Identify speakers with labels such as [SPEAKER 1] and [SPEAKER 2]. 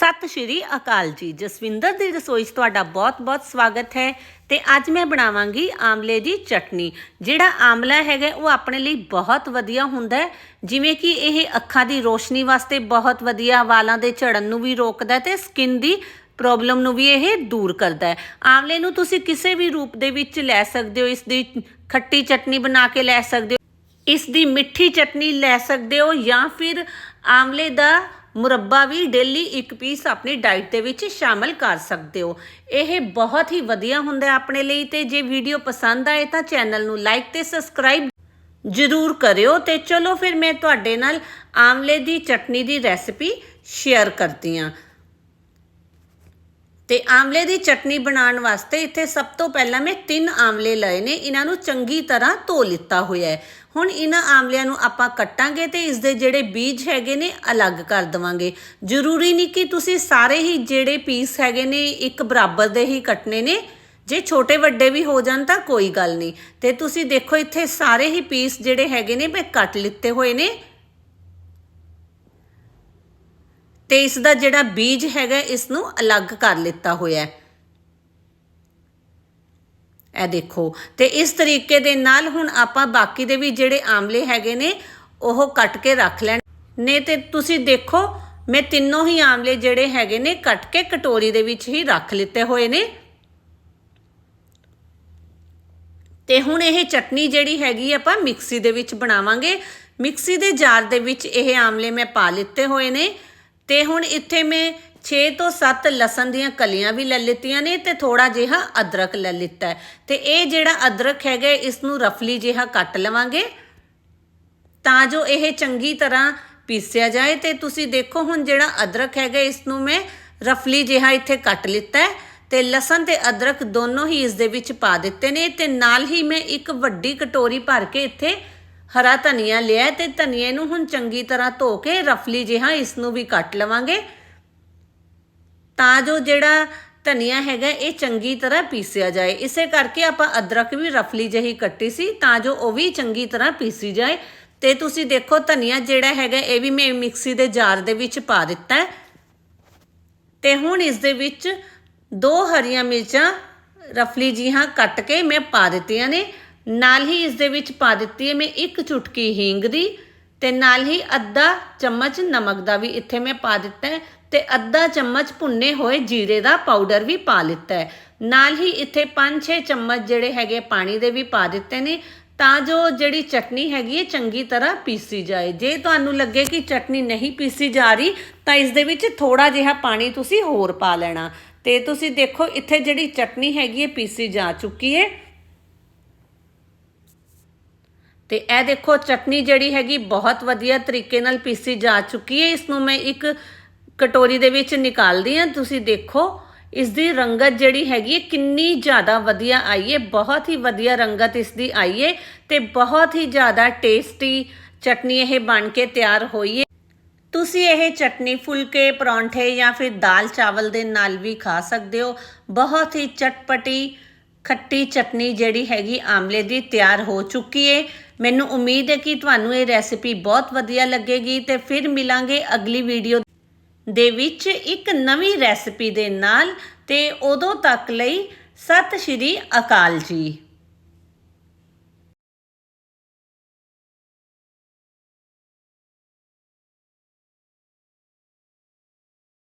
[SPEAKER 1] ਸਤਿ ਸ਼੍ਰੀ ਅਕਾਲ ਜੀ। ਜਸਵਿੰਦਰ ਦੀ ਰਸੋਈ 'ਚ ਤੁਹਾਡਾ ਬਹੁਤ-ਬਹੁਤ ਸਵਾਗਤ ਹੈ ਤੇ ਅੱਜ ਮੈਂ ਬਣਾਵਾਂਗੀ ਆਮਲੇ ਦੀ ਚਟਨੀ। ਜਿਹੜਾ ਆਮਲਾ ਹੈਗਾ, ਉਹ ਆਪਣੇ ਲਈ ਬਹੁਤ ਵਧੀਆ ਹੁੰਦਾ ਜਿਵੇਂ ਕਿ ਇਹ ਅੱਖਾਂ ਦੀ ਰੋਸ਼ਨੀ ਵਾਸਤੇ ਬਹੁਤ ਵਧੀਆ, ਵਾਲਾਂ ਦੇ ਝੜਨ ਨੂੰ ਵੀ ਰੋਕਦਾ ਹੈ ਤੇ ਸਕਿਨ ਦੀ ਪ੍ਰੋਬਲਮ ਨੂੰ ਵੀ ਇਹ ਦੂਰ ਕਰਦਾ ਹੈ। ਆਮਲੇ ਨੂੰ ਤੁਸੀਂ ਕਿਸੇ ਵੀ ਰੂਪ ਦੇ ਵਿੱਚ ਲੈ ਸਕਦੇ ਹੋ, ਇਸ ਦੀ ਖੱਟੀ ਚਟਨੀ ਬਣਾ ਕੇ ਲੈ ਸਕਦੇ ਹੋ, ਇਸ ਦੀ ਮਿੱਠੀ ਚਟਨੀ ਲੈ ਸਕਦੇ ਹੋ ਜਾਂ ਫਿਰ ਆਮਲੇ ਦਾ ਮੁਰੱਬਾ ਵੀ ਡੇਲੀ ਇੱਕ ਪੀਸ ਆਪਣੀ ਡਾਈਟ ਦੇ ਵਿੱਚ ਸ਼ਾਮਲ ਕਰ ਸਕਦੇ ਹੋ। ਇਹ ਬਹੁਤ ਹੀ ਵਧੀਆ ਹੁੰਦਾ ਆਪਣੇ ਲਈ ਤੇ ਜੇ ਵੀਡੀਓ ਪਸੰਦ ਆਏ ਤਾਂ ਚੈਨਲ ਨੂੰ ਲਾਈਕ ਤੇ ਸਬਸਕ੍ਰਾਈਬ ਜ਼ਰੂਰ ਕਰਿਓ ਤੇ ਚਲੋ ਫਿਰ ਮੈਂ ਤੁਹਾਡੇ ਨਾਲ ਆਮਲੇ ਦੀ ਚਟਨੀ ਦੀ ਰੈਸਿਪੀ ਸ਼ੇਅਰ ਕਰਦੀ ਹਾਂ। ਤੇ ਆਮਲੇ ਦੀ ਚਟਨੀ ਬਣਾਉਣ ਵਾਸਤੇ ਇੱਥੇ ਸਭ ਤੋਂ ਪਹਿਲਾਂ ਮੈਂ ਤਿੰਨ ਆਮਲੇ ਲਏ ਨੇ। ਇਹਨਾਂ ਨੂੰ ਚੰਗੀ ਤਰ੍ਹਾਂ ਧੋ ਲਿੱਤਾ ਹੋਇਆ ਹੈ। ਹੁਣ ਇਹਨਾਂ ਆਮਲਿਆਂ ਨੂੰ ਆਪਾਂ ਕੱਟਾਂਗੇ ਤੇ ਇਸ ਦੇ ਜਿਹੜੇ ਬੀਜ ਹੈਗੇ ਨੇ, ਅਲੱਗ ਕਰ ਦਵਾਂਗੇ। ਜ਼ਰੂਰੀ ਨਹੀਂ ਕਿ ਤੁਸੀਂ ਸਾਰੇ ਹੀ ਜਿਹੜੇ ਪੀਸ ਹੈਗੇ ਨੇ, ਇੱਕ ਬਰਾਬਰ ਦੇ ਹੀ ਕੱਟਨੇ ਨੇ। ਜੇ ਛੋਟੇ ਵੱਡੇ ਵੀ ਹੋ ਜਾਣ ਤਾਂ ਕੋਈ ਗੱਲ ਨਹੀਂ। ਤੇ ਤੁਸੀਂ ਦੇਖੋ, ਇੱਥੇ ਸਾਰੇ ਹੀ ਪੀਸ ਜਿਹੜੇ ਹੈਗੇ ਨੇ, ਮੈਂ ਕੱਟ ਲਿੱਤੇ ਹੋਏ ਨੇ। ਤੇ ਇਸ ਦਾ ਜਿਹੜਾ ਬੀਜ ਹੈਗਾ ਇਸ ਨੂੰ ਅਲੱਗ ਕਰ ਲਿੱਤਾ ਹੋਇਆ ਹੈ। ਇਹ ਦੇਖੋ, ਤੇ ਇਸ ਤਰੀਕੇ ਦੇ ਨਾਲ ਹੁਣ ਆਪਾਂ ਬਾਕੀ ਦੇ ਵੀ ਜਿਹੜੇ ਆਮਲੇ ਹੈਗੇ ਨੇ, ਉਹ ਕੱਟ ਕੇ ਰੱਖ ਲੈਣ। ਨੇ ਤੇ ਤੁਸੀਂ ਦੇਖੋ, ਮੈਂ ਤਿੰਨੋਂ ਹੀ ਆਮਲੇ ਜਿਹੜੇ ਹੈਗੇ ਨੇ, ਕੱਟ ਕੇ ਕਟੋਰੀ ਦੇ ਵਿੱਚ ਹੀ ਰੱਖ ਲਿੱਤੇ ਹੋਏ ਨੇ। ਤੇ ਹੁਣ ਇਹ ਚਟਨੀ ਜਿਹੜੀ ਹੈਗੀ ਆਪਾਂ ਮਿਕਸੀ ਦੇ ਵਿੱਚ ਬਣਾਵਾਂਗੇ। ਮਿਕਸੀ ਦੇ ਜਾਰ ਦੇ ਵਿੱਚ ਇਹ ਆਮਲੇ ਮੈਂ ਪਾ ਲਿੱਤੇ ਹੋਏ ਨੇ। ਤੇ ਹੁਣ ਇੱਥੇ ਮੈਂ 6 ਤੋਂ 7 ਲਸਣ ਦੀਆਂ ਕਲੀਆਂ ਵੀ ਲੈ ਲਿੱਤੀਆਂ ਨੇ ਤੇ ਥੋੜਾ ਜਿਹਾ ਅਦਰਕ ਲੈ ਲਿੱਤਾ ਹੈ। ਤੇ ਇਹ ਜਿਹੜਾ ਅਦਰਕ ਹੈਗਾ ਇਸ ਨੂੰ ਰਫਲੀ ਜਿਹਾ ਕੱਟ ਲਵਾਂਗੇ ਤਾਂ ਜੋ ਇਹ ਚੰਗੀ ਤਰ੍ਹਾਂ ਪੀਸਿਆ ਜਾਏ ਤੇ ਤੁਸੀਂ ਦੇਖੋ ਹੁਣ ਜਿਹੜਾ ਅਦਰਕ ਹੈਗਾ ਇਸ ਨੂੰ ਮੈਂ ਰਫਲੀ ਜਿਹਾ ਇੱਥੇ ਕੱਟ ਲਿੱਤਾ ਹੈ ਤੇ ਲਸਣ ਤੇ ਅਦਰਕ ਦੋਨੋਂ ਹੀ ਇਸ ਦੇ ਵਿੱਚ ਪਾ ਦਿੱਤੇ ਨੇ ਤੇ ਨਾਲ ਹੀ ਮੈਂ ਇੱਕ ਵੱਡੀ ਕਟੋਰੀ ਭਰ ਕੇ ਇੱਥੇ ਹਰਾ ਧਨੀਆ ਲਿਆ ਤੇ ਧਨੀਏ ਨੂੰ ਹੁਣ ਚੰਗੀ ਤਰ੍ਹਾਂ ਧੋ ਕੇ ਰਫਲੀ ਜਿਹਾ ਇਸ ਨੂੰ ਵੀ ਕੱਟ ਲਵਾਂਗੇ। ਤਾਂ ਜੋ ਜਿਹੜਾ ਧਨੀਆ ਹੈਗਾ ਇਹ ਚੰਗੀ ਤਰ੍ਹਾਂ ਪੀਸਿਆ ਜਾਏ। ਇਸੇ ਕਰਕੇ ਆਪਾਂ ਅਦਰਕ ਵੀ ਰਫਲੀ ਜਿਹੀ ਕੱਟੀ ਸੀ ਤਾਂ ਜੋ ਉਹ ਵੀ ਚੰਗੀ ਤਰ੍ਹਾਂ ਪੀਸੀ ਜਾਏ। ਤੇ ਤੁਸੀਂ ਦੇਖੋ ਧਨੀਆ ਜਿਹੜਾ ਹੈਗਾ ਇਹ ਵੀ ਮੈਂ ਮਿਕਸੀ ਦੇ ਜਾਰ ਦੇ ਵਿੱਚ ਪਾ ਦਿੱਤਾ ਹੈ। ਤੇ ਹੁਣ ਇਸ ਦੇ ਵਿੱਚ ਦੋ ਹਰੀਆਂ ਮਿਰਚਾਂ ਰਫਲੀ ਜਿਹਾ ਕੱਟ ਕੇ ਮੈਂ ਪਾ ਦਿੱਤੀਆਂ ਨੇ। ਨਾਲ ਹੀ ਇਸ ਦੇ ਵਿੱਚ ਪਾ ਦਿੱਤੀ ਹੈ ਮੈਂ ਇੱਕ ਚੁਟਕੀ ਹਿੰਗ ਦੀ ਤੇ ਨਾਲ ਹੀ ਅੱਧਾ ਚਮਚ ਨਮਕ ਦਾ ਵੀ ਇੱਥੇ ਮੈਂ ਪਾ ਦਿੱਤਾ ਹੈ ਤੇ ਅੱਧਾ ਚਮਚ ਭੁੰਨੇ ਹੋਏ ਜੀਰੇ ਦਾ ਪਾਊਡਰ ਵੀ ਪਾ ਲਿੱਤਾ ਹੈ। ਨਾਲ ਹੀ ਇੱਥੇ 5-6 ਚਮਚ ਜਿਹੜੇ ਹੈਗੇ ਪਾਣੀ ਦੇ ਵੀ ਪਾ ਦਿੱਤੇ ਨੇ ਤਾਂ ਜੋ ਜਿਹੜੀ ਚਟਨੀ ਹੈਗੀ ਹੈ ਚੰਗੀ ਤਰ੍ਹਾਂ ਪੀਸੀ ਜਾਏ। ਜੇ ਤੁਹਾਨੂੰ ਲੱਗੇ ਕਿ ਚਟਨੀ ਨਹੀਂ ਪੀਸੀ ਜਾ ਰਹੀ, ਤਾਂ ਇਸ ਦੇ ਵਿੱਚ ਥੋੜਾ ਜਿਹਾ ਪਾਣੀ ਤੁਸੀਂ ਹੋਰ ਪਾ ਲੈਣਾ। ਤੇ ਤੁਸੀਂ ਦੇਖੋ ਇੱਥੇ ਜਿਹੜੀ ਚਟਨੀ ਹੈਗੀ ਹੈ ਪੀਸੀ ਜਾ ਚੁੱਕੀ ਹੈ। ਤੇ ਇਹ ਦੇਖੋ, ਚਟਨੀ ਜਿਹੜੀ ਹੈਗੀ ਬਹੁਤ ਵਧੀਆ ਤਰੀਕੇ ਨਾਲ ਪੀਸੀ ਜਾ ਚੁੱਕੀ ਹੈ। ਇਸ ਨੂੰ ਮੈਂ ਇੱਕ ਕਟੋਰੀ ਦੇ ਵਿੱਚ ਨਿਕਾਲਦੀ ਹਾਂ। ਤੁਸੀਂ ਦੇਖੋ ਇਸ ਦੀ ਰੰਗਤ ਜਿਹੜੀ ਹੈਗੀ ਹੈ ਕਿੰਨੀ ਜ਼ਿਆਦਾ ਵਧੀਆ ਆਈ ਹੈ। ਬਹੁਤ ਹੀ ਵਧੀਆ ਰੰਗਤ ਇਸ ਦੀ ਆਈ ਹੈ ਤੇ ਬਹੁਤ ਹੀ ਜ਼ਿਆਦਾ ਟੇਸਟੀ ਚਟਨੀ ਇਹ ਬਣ ਕੇ ਤਿਆਰ ਹੋਈ ਹੈ। ਤੁਸੀਂ ਇਹ ਚਟਨੀ ਫੁਲਕੇ, ਪਰੌਂਠੇ ਜਾਂ ਫਿਰ ਦਾਲ ਚਾਵਲ ਦੇ ਨਾਲ ਵੀ ਖਾ ਸਕਦੇ ਹੋ। ਬਹੁਤ ਹੀ ਚਟਪਟੀ, ਖੱਟੀ ਚਟਨੀ ਜਿਹੜੀ ਹੈਗੀ ਆਮਲੇ ਦੀ ਤਿਆਰ ਹੋ ਚੁੱਕੀ ਹੈ। ਮੈਨੂੰ ਉਮੀਦ ਹੈ ਕਿ ਤੁਹਾਨੂੰ ਇਹ ਰੈਸਿਪੀ ਬਹੁਤ ਵਧੀਆ ਲੱਗੇਗੀ ਤੇ ਫਿਰ ਮਿਲਾਂਗੇ ਅਗਲੀ ਵੀਡੀਓ ਦੇ ਵਿੱਚ ਇੱਕ ਨਵੀਂ ਰੈਸਿਪੀ ਦੇ ਨਾਲ ਤੇ ਉਦੋਂ ਤੱਕ ਲਈ ਸਤਿ ਸ਼੍ਰੀ ਅਕਾਲ ਜੀ।